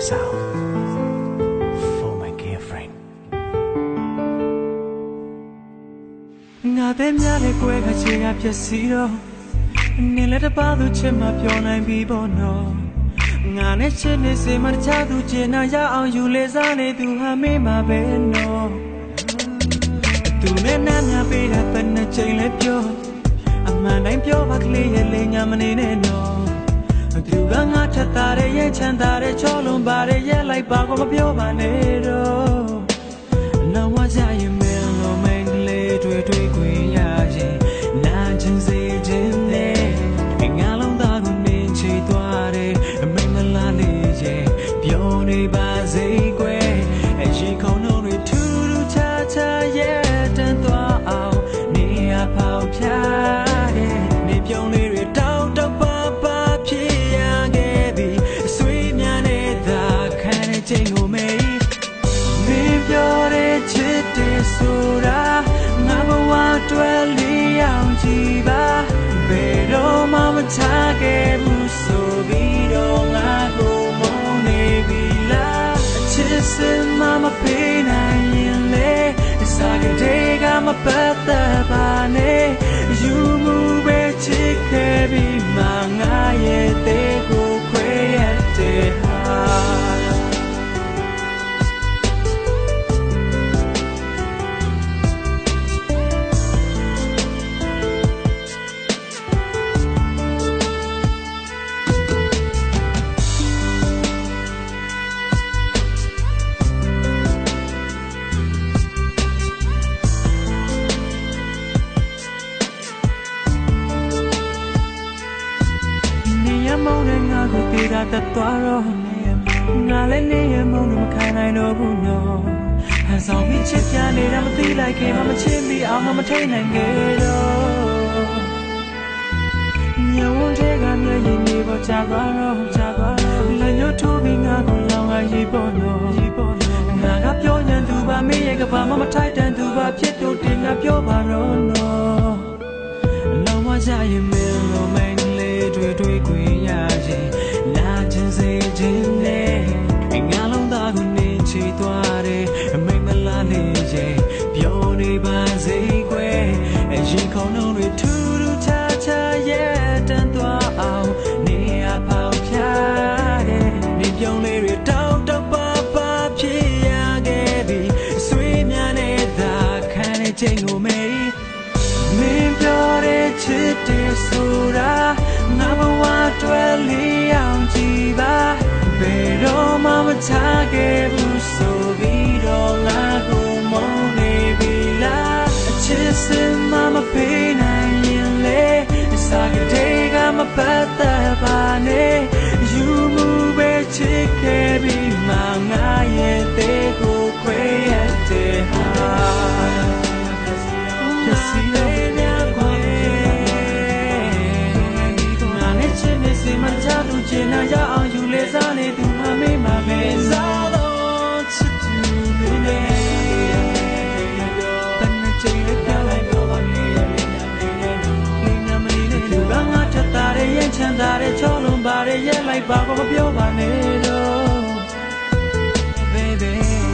sound for my girlfriend ငါတဲ့များတဲ့ကွဲခချေကဖြစ်စီတော့နင်လည်းတပါသူချစ်မှပြောနိုင်ပြီပေါ့နော်ငါနဲ့ချစ်နေစေမှတခြားသူကျင်နာရအောင်ယူလေစားနေသူဟာမေးမှာပဲနော်သူနဲ့နားများပေးတဲ့တနချိန်လည်းပြောအမှန်တိုင်းပြောပါကလေးရဲ့လေညာမနေနဲ့နော် သူကငါထက်တာတဲ့ရဲ့ချမ်းသာတဲ့ချောလုံးပါတဲ့ရဲ့လိုက်ပါကိုမပြောပါနဲ့တော့နောက်မှကြရင်မင်းလိုမင်းလေးတွေ့တွေ့ခွင့်ရရင်နာကျင်စေခြင်းနဲ့ငါလုံးသားကိုနင်းချီသွားတယ်အမိန်မလားလေးရဲ့ပြောနေပါစေကွယ်အရှိခုံလုံးတွေထူးထူးခြားခြားရဲ့တန်သွားအောင်နေရဖောက်ဖြား ကြည့်ပါဘယ်တော့မှမချခဲ့ဘူးဆိုပြီးတော့ငါကိုမုန်းနေပြီလားအချစ်စင်မမပေးနိုင်ရင်လေစားကြတဲ့ကမပတ်သက်ပါ ကိုပြေတာတက်သွားတော့ငါလည်းနေရမောင်းနဲ့မခံနိုင်တော့ဘူးနော်ဟန်ဆောင်ပြီးချစ်ပြနေတာမသိလိုက်ခင်မှမချစ်မိအောင်မမထိန်နိုင်ခဲ့တော့ညဝန်းတဲ့ကမျက်ရည်နေပေါ်ချသွားတော့ချသွားတော့လက်ညှိုးထိုးပြီးငါကိုလောင်လာရေးပေါ်တော့ရေးပေါ်တော့ငါကပြောညံသူပါမင်းရဲ့ကဘာမှမထိုက်တန်သူပါဖြစ်တော့တင်ငါပြောပါတော့နော် ခေါင်းလုံးတွေထူးထူးခြားခြားရဲ့တန်သွားအောင်နေရပေါင်ဖြားတယ်နေပြုံးလေးတွေတောင်းတပါပါဖြစ်ရခဲ့ပြီအဆွေးများနေတာခံနေချိန်ကိုမေးမင်းပြောတဲ့ချစ်တဲ့ဆိုတာငါဘဝတွဲလေးအောင်ကြည်ပါဘယ်တော့မှမချခဲ့ ချသူချင်နာရအောင်ယူလေစားနေသူမမေးမမေးစားတော့ချစ်သူနေနေတန်နေချင်ရကလည်းပြောပါနေလင်းညမနေနဲ့လူကငါထက်တာရဲ့ရင်ချမ်းသာတဲ့ချောလုံးပါတဲ့ရဲ့လိုက်ပါကိုမပြောပါနဲ့တော့ baby